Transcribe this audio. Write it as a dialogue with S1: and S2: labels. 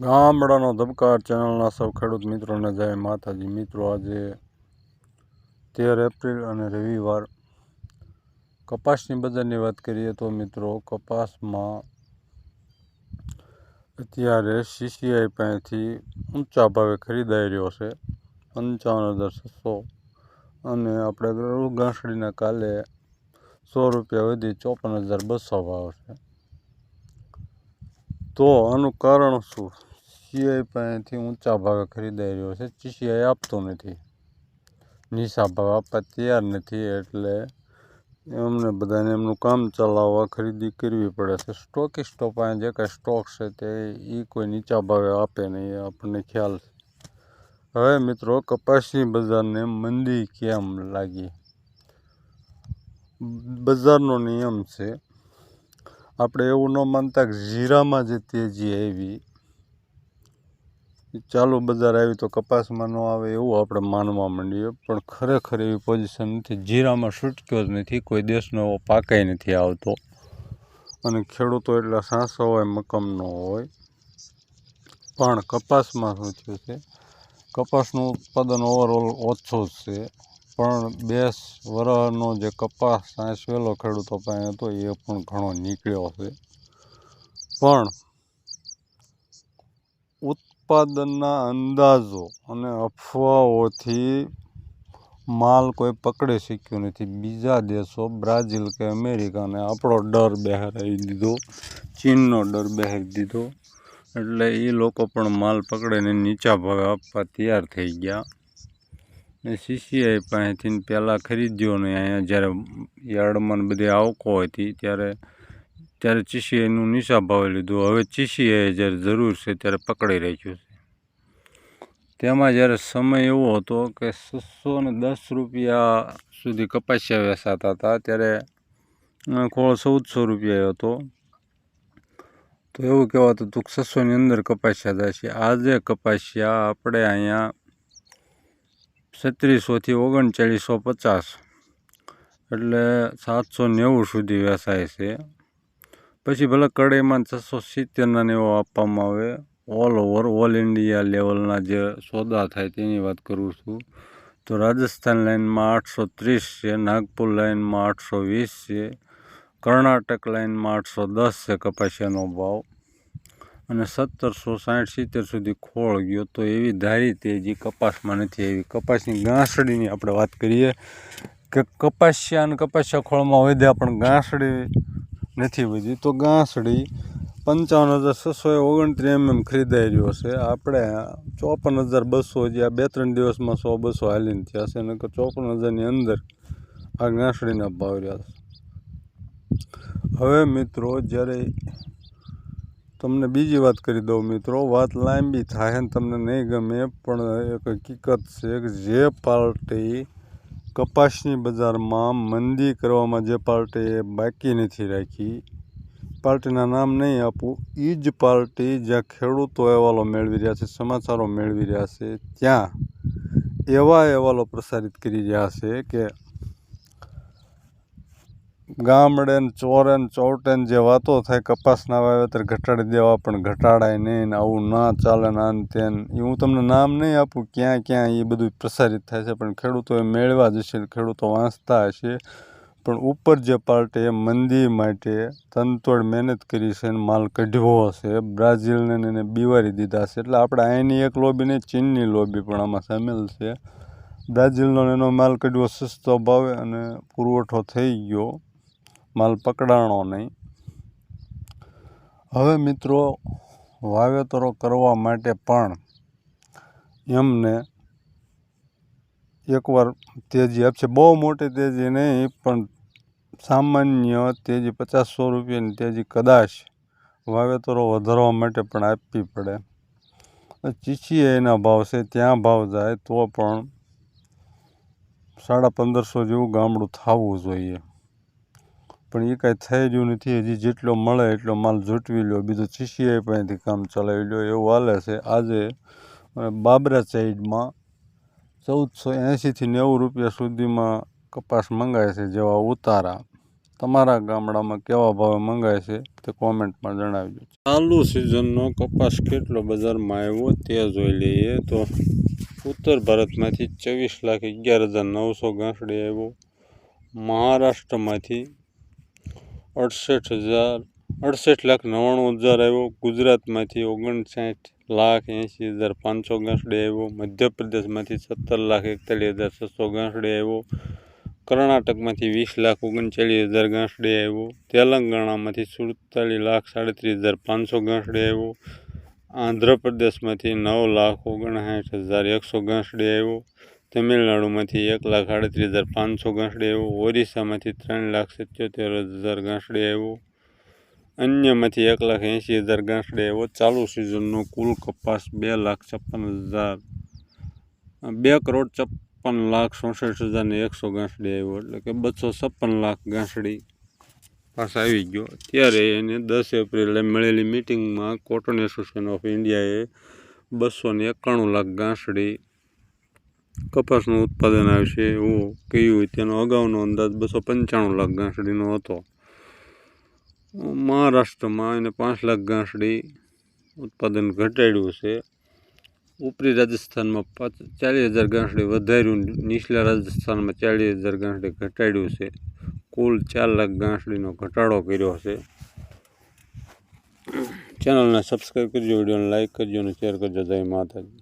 S1: ગામડાનો ધબકાર ચેનલના સૌ ખેડૂત મિત્રોને જય માતાજી. મિત્રો, આજે તેર એપ્રિલ અને રવિવાર કપાસની બજારની વાત કરીએ તો મિત્રો, કપાસમાં અત્યારે સીસીઆઈ પાસેથી ઊંચા ભાવે ખરીદાઈ રહ્યો છે, પંચાવન હજાર છસો. અને આપણે ઘાસડીના કાલે સો રૂપિયા વધી ચોપન હજાર બસો ભાવ છે. તો આનું કારણ શું? સીઆઈ પાસેથી ઊંચા ભાવે ખરીદાઈ રહ્યો છે. ચીસીઆઈ આપતો નથી. નીચા ભાવ આપવા તૈયાર નથી એટલે એમને બધાને એમનું કામ ચલાવવા ખરીદી કરવી પડે છે. સ્ટોકિસ્ટો પાસે જે કાંઈ સ્ટોક છે તે એ કોઈ નીચા ભાવે આપે નહીં આપણને ખ્યાલ છે. હવે મિત્રો, કપાસની બજારને મંદી કેમ લાગી? બજારનો નિયમ છે આપણે એવું ન માનતા કે જીરામાં જે તેજી આવી, ચાલુ બજાર આવી તો કપાસમાં ન આવે એવું આપણે માનવા માંડીએ, પણ ખરેખર એવી પોઝિશન નથી. જીરામાં છૂટક્યો જ નથી, કોઈ દેશનો એવો પાકાઈ નથી આવતો. અને ખેડૂતો એટલા સાસા હોય મકમનો હોય. પણ કપાસમાં શું થયું છે? કપાસનું ઉત્પાદન ઓવરઓલ ઓછું જ છે. પણ બેસ વરહનો જે કપાસ સાચવેલો ખેડૂતો પાસે હતો, એ પણ ઘણો નીકળ્યો છે. પણ ઉત્પાદનના અંદાજો અને અફવાઓથી માલ કોઈ પકડી શક્યું નથી. બીજા દેશો, બ્રાઝિલ કે અમેરિકાને આપણો ડર બહેરાવી દીધો, ચીનનો ડર બહેરી દીધો. એટલે એ લોકો પણ માલ પકડીને નીચા ભાવે આપવા તૈયાર થઈ ગયા. ને સીસીઆઈ પાસેથી પહેલાં ખરીદ્યો ને અહીંયા જ્યારે યાર્ડમાં બધી આવકો હતી ત્યારે ત્યારે ચીસીઆઈનું નિશા ભાવે લીધું. હવે ચીસીઆઈ જ્યારે જરૂર છે ત્યારે પકડી રાખ્યું છે. તેમાં જ્યારે સમય એવો હતો કે છસો ને દસ રૂપિયા સુધી કપાસિયા વેચાતા હતા, ત્યારે ખોળ ચૌદસો રૂપિયા હતો. તો એવું કહેવાતું હતું કે છસોની અંદર કપાસિયા થાય છે. આજે કપાસિયા આપણે અહીંયા છત્રીસોથી ઓગણચાળીસો પચાસ. એટલે સાતસો નેવું સુધી વેચાય છે. પછી ભલે કડાઈમાં છસો સિત્તેરના નેવો આપવામાં આવે. ઓલ ઓવર ઓલ ઇન્ડિયા લેવલના જે સોદા થાય તેની વાત કરું છું. તો રાજસ્થાન લાઇનમાં આઠસો ત્રીસ છે, નાગપુર લાઇનમાં આઠસો વીસ છે, કર્ણાટક લાઇનમાં આઠસો દસ છે કપાસિયાનો ભાવ. અને સત્તરસો સાઠ, સિત્તેર સુધી ખોળ ગયો. તો એવી ધારી તેજી કપાસમાં નથી આવી. કપાસની ગાંસડીની આપણે વાત કરીએ કે કપાસિયા અને કપાસિયા ખોળમાં વધ્યા, પણ ગાંસડી નથી વધી તો ગાંસડી પંચાવન હજાર છસો ઓગણત્રીસ એમએમ ખરીદાઈ રહ્યો છે. આપણે ચોપન હજાર બસો જે આ બે ત્રણ દિવસમાં સો બસો હાલીને થયા છે. નકર ચોપન હજારની અંદર આ ગાંસડીના ભાવ રહ્યા છે. હવે મિત્રો, જ્યારે તમને બીજી વાત કરી દઉં મિત્રો. વાત લાંબી થાય ને તમને નહીં ગમે, પણ એક હકીકત છે કે જે પાર્ટી કપાસની બજારમાં મંદી કરવામાં જે પાર્ટીએ બાકી નથી રાખી. પાર્ટીના નામ નહીં આપું. એ જ પાર્ટી જ્યાં ખેડૂતો અહેવાલો મેળવી રહ્યા છે, સમાચારો મેળવી રહ્યા છે, ત્યાં એવા અહેવાલો પ્રસારિત કરી રહ્યા છે કે ગામડે ચોરે ચૌટે જે વાતો થાય કપાસના વાવેતર ઘટાડી દેવા, પણ ઘટાડાય નહીં ને આવું ના ચાલે ને આન તેન. એ હું તમને નામ નહીં આપું, ક્યાં ક્યાં એ બધું પ્રસારિત થાય છે, પણ ખેડૂતોએ મેળવા જ હશે ખેડૂતો વાંચતા હશે. પણ ઉપર જે પાર્ટીએ મંદી માટે તનતોડ મહેનત કરી છે અને માલ કઢ્યો હશે, બ્રાઝિલને એને બીવારી દીધા છે એટલે આપણે અહીંની એક લોબી નહીં, ચીનની લોબી પણ આમાં સામેલ છે. બ્રાઝિલનો એનો માલ કઢ્યો, સસ્તો ભાવે અને પુરવઠો થઈ ગયો. માલ પકડાણો નહીં. હવે મિત્રો, વાવેતરો કરવા માટે પણ એમને એકવાર તેજી આપશે. બહુ મોટી તેજી નહીં, પણ સામાન્ય તેજી પચાસસો રૂપિયાની તેજી કદાચ વાવેતરો વધારવા માટે પણ આપવી પડે. ચીચીએ એના ભાવ છે, ત્યાં ભાવ જાય તો પણ સાડા પંદરસો જેવું ગામડું થવું જોઈએ. પણ એ કાંઈ થઈ રહ્યું નથી. હજી જેટલો મળે એટલો માલ ઝૂંટવી લો બીજો સીસીઆઈ પાસેથી કામ ચલાવી લો એવું હાલે છે. આજે બાબરા સાઈડમાં ચૌદસો એંશીથી નેવું રૂપિયા સુધીમાં કપાસ મંગાય છે જેવા ઉતારા. તમારા ગામડામાં કેવા ભાવે મંગાય છે તે કોમેન્ટમાં જણાવજો. ચાલુ સિઝનનો કપાસ કેટલો બજારમાં આવ્યો તે જોઈ લઈએ તો ઉત્તર ભારતમાંથી ચોવીસ લાખ અગિયાર હજાર નવસો ગાંસડી આવ્યો. મહારાષ્ટ્રમાંથી અડસઠ હજાર, અડસઠ લાખ નવ્વાણું હજાર આવ્યો. ગુજરાતમાંથી ઓગણસાઠ લાખ એંસી હજાર પાંચસો ગાંસડી આવ્યો. મધ્યપ્રદેશમાંથી સત્તર લાખ એકતાલીસ હજાર છસો ગાંસડી આવ્યો. કર્ણાટકમાંથી વીસ લાખ ઓગણચાલીસ હજાર ગાંસડી આવ્યો. તેલંગાણામાંથી સુડતાલીસ લાખ સાડત્રીસ હજાર પાંચસો ગાંસડે આવ્યો. આંધ્રપ્રદેશમાંથી નવ લાખ ઓગણસાઠ હજાર એકસો ગાંસડે આવ્યો. તમિલનાડુમાંથી એક લાખ આડત્રીસ હજાર પાંચસો ગાંસડી આવ્યું. ઓરિસ્સામાંથી ત્રણ લાખ સિત્યોતેર હજાર ગાંસડી આવ્યું. અન્યમાંથી એક લાખ એંસી હજાર ગાંસડી આવ્યો. ચાલુ સિઝનનો કુલ કપાસ બે લાખ છપ્પન હજાર બે કરોડ છપ્પન લાખ ચોસઠ હજારને એકસો ગાંસડી આવ્યો. એટલે કે બસો છપ્પન લાખ ગાંસડી પાસ આવી ગયો. ત્યારે એને દસ એપ્રિલે મળેલી મિટિંગમાં કોટન એસોસિએશન ઓફ ઇન્ડિયાએ બસો એકાણું લાખ ગાંસડી કપાસનું ઉત્પાદન આવશે એવું કહ્યું હોય તેનો અગાઉનો અંદાજ બસો પંચાણું લાખ ગાંસડીનો હતો. મહારાષ્ટ્રમાં એને પાંચ લાખ ગાંસડી ઉત્પાદન ઘટાડ્યું છે. ઉપરી રાજસ્થાનમાં પાંચ, ચાલીસ હજાર ગાંસડી વધાર્યું, નીચલા રાજસ્થાનમાં ચાલીસ હજાર ગાંસડી ઘટાડ્યું છે. કુલ ચાર લાખ ગાંસડીનો ઘટાડો કર્યો છે. ચેનલને સબસ્ક્રાઈબ કરજો, વિડીયોને લાઇક કરજો અને શેર કરજો. જય માતાજી.